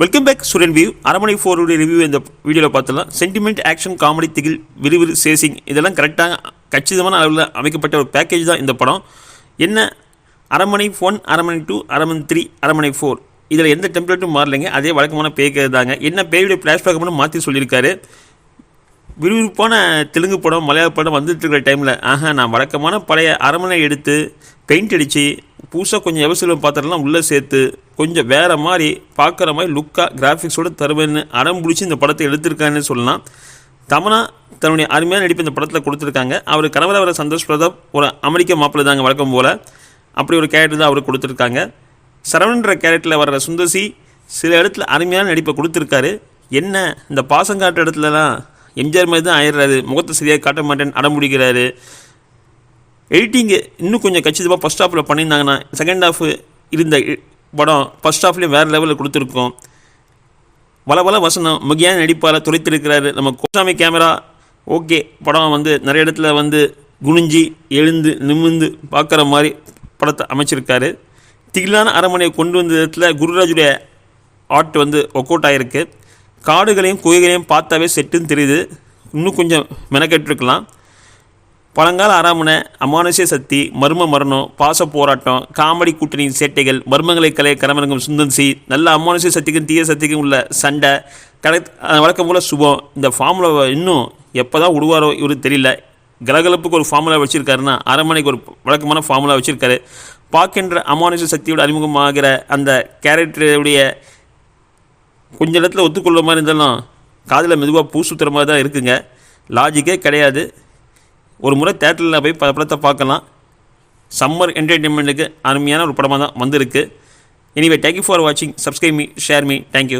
Welcome back சுரன் view அரமனை ஃபோருடைய review இந்த வீடியோவில் பார்த்துலாம் சென்டிமெண்ட் ஆக்ஷன் காமெடி திகில் விறுவிறு சேசிங் இதெல்லாம் கரெக்டாக கச்சிதமான அளவில் அமைக்கப்பட்ட ஒரு பேக்கேஜ் தான் இந்த படம். என்ன? அரமனை ஒன் அரமனை டூ அரமனை த்ரீ அரமனை ஃபோர் இதில் எந்த டெம்ப்ளேட்டும் மாறலைங்க. அதே வழக்கமான பேக்கேஜ் தாங்க. என்ன? பேருடைய ஃப்ளாஷ்பேக் மட்டும் மாற்றி சொல்லியிருக்காரு. விறுவிறுப்பான தெலுங்கு படம் மலையாள படம் வந்துட்டு இருக்கிற டைமில் ஆஹா நான் வழக்கமான பழைய அரமனை எடுத்து பெயிண்ட் அடித்து புதுசாக கொஞ்சம் எவசிலம் பாத்திரம்லாம் உள்ளே சேர்த்து கொஞ்சம் வேறு மாதிரி பார்க்குற மாதிரி லுக்காக கிராஃபிக்ஸோடு தருவேன்னு அடம் பிடிச்சி இந்த படத்தை எடுத்திருக்கான்னு சொல்லலாம். தமனா தன்னுடைய அருமையான நடிப்பு இந்த படத்தில் கொடுத்துருக்காங்க. அவர் கணவரை வர சந்தோஷ் பிரதாப் ஒரு அமெரிக்க மாப்பிள்ளை தாங்க வழக்கம் போல். அப்படி ஒரு கேரக்டர் தான் அவர் கொடுத்துருக்காங்க. சரவணன்ற கேரக்டரில் வர்ற சுந்தசி சில இடத்துல அருமையான நடிப்பை கொடுத்துருக்காரு. என்ன இந்த பாசம் காட்டுற இடத்துலலாம் எம்ஜிஆர் மாதிரி தான் ஆயிடுறாரு. முகத்தை சரியாக காட்ட மாட்டேன்னு அடம் பிடிக்கிறாரு எடிட்டிங்கு இன்னும் கொஞ்சம் கச்சிதமாக ஃபஸ்ட் ஹாஃபில் பண்ணியிருந்தாங்கன்னா செகண்ட் ஹாஃப் இருந்த இ- படம் ஃபஸ்ட் ஹாஃப்லேயும் வேறு லெவலில் கொடுத்துருக்கோம். வள வள வசனம் மிகையான நடிப்பால் துரைத்திருக்கிறாரு நம்ம கோசாமி கேமரா ஓகே படம் வந்து நிறைய இடத்துல வந்து குனிஞ்சி எழுந்து நிமிர்ந்து பார்க்குற மாதிரி படத்தை அமைச்சிருக்காரு. திகிலான அரண்மனையை கொண்டு வந்த இடத்துல குருராஜுடைய ஆர்ட் வந்து ஒர்க் அவுட் ஆகிருக்கு காடுகளையும் குகைகளையும் பார்த்தாவே செட்டுன்னு தெரியுது. இன்னும் கொஞ்சம் மெனக்கெட்டிருக்கலாம். பழங்கால அரண்மனை அமானுஷ்ய சக்தி மர்ம மரணம் பாச போராட்டம் காமெடி கூட்டணியின் சேட்டைகள் மர்மங்களை கலை கரமரங்கம் சுந்தன்சி நல்ல அமானுஷ்ய சக்திக்கும் தீய சக்திக்கும் உள்ள சண்டை கடை வழக்கம் போல் சுபம். இந்த ஃபார்முலாவை இன்னும் எப்போ தான் விடுவாரோ இவருக்கு தெரியல. கலகலப்புக்கு ஒரு ஃபார்முலா வச்சுருக்காருன்னா அரண்மனைக்கு ஒரு வழக்கமான ஃபார்முலா வச்சுருக்காரு. பார்க்கின்ற அமானுஷ சக்தியோட அறிமுகமாகிற அந்த கேரக்டருடைய கொஞ்ச இடத்துல ஒத்துக்கொள்ள மாதிரி இருந்தாலும் காதில் மெதுவாக பூ சுத்துற மாதிரி தான் இருக்குங்க. லாஜிக்கே கிடையாது. ஒரு முறை தேட்டரில் போய் படத்தை பார்க்கலாம். சம்மர் என்டர்டெயின்மெண்ட்டுக்கு அருமையான ஒரு படமாக தான் வந்திருக்கு. எனிவே தேங்க்யூ ஃபார் வாட்சிங் subscribe me share me thank you